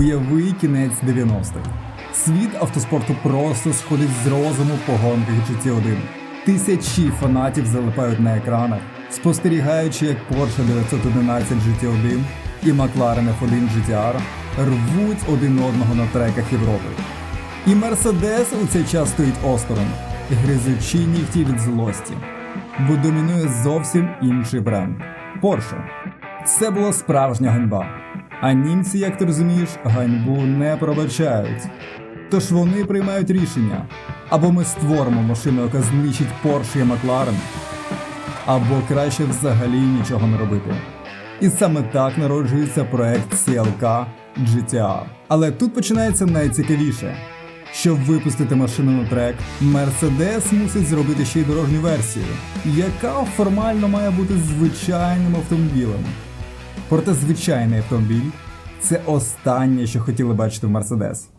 Уяви кінець 90-х. Світ автоспорту просто сходить з розуму по гонках GT1. Тисячі фанатів залипають на екранах, спостерігаючи, як Porsche 911 GT1 і McLaren F1 GTR рвуть один одного на треках Європи. І Мерседес у цей час стоїть осторонь, гризучи нігті від злості, бо домінує зовсім інший бренд Porsche. Це була справжня ганьба. А німці, як ти розумієш, ганьбу не пробачають. Тож вони приймають рішення: або ми створимо машину, яка знищить Porsche і McLaren, або краще взагалі нічого не робити. І саме так народжується проект CLK GTR. Але тут починається найцікавіше. Щоб випустити машину на трек, Mercedes мусить зробити ще й дорожню версію, яка формально має бути звичайним автомобілем. Проте звичайний автомобіль це останнє, що хотіли бачити в Mercedes.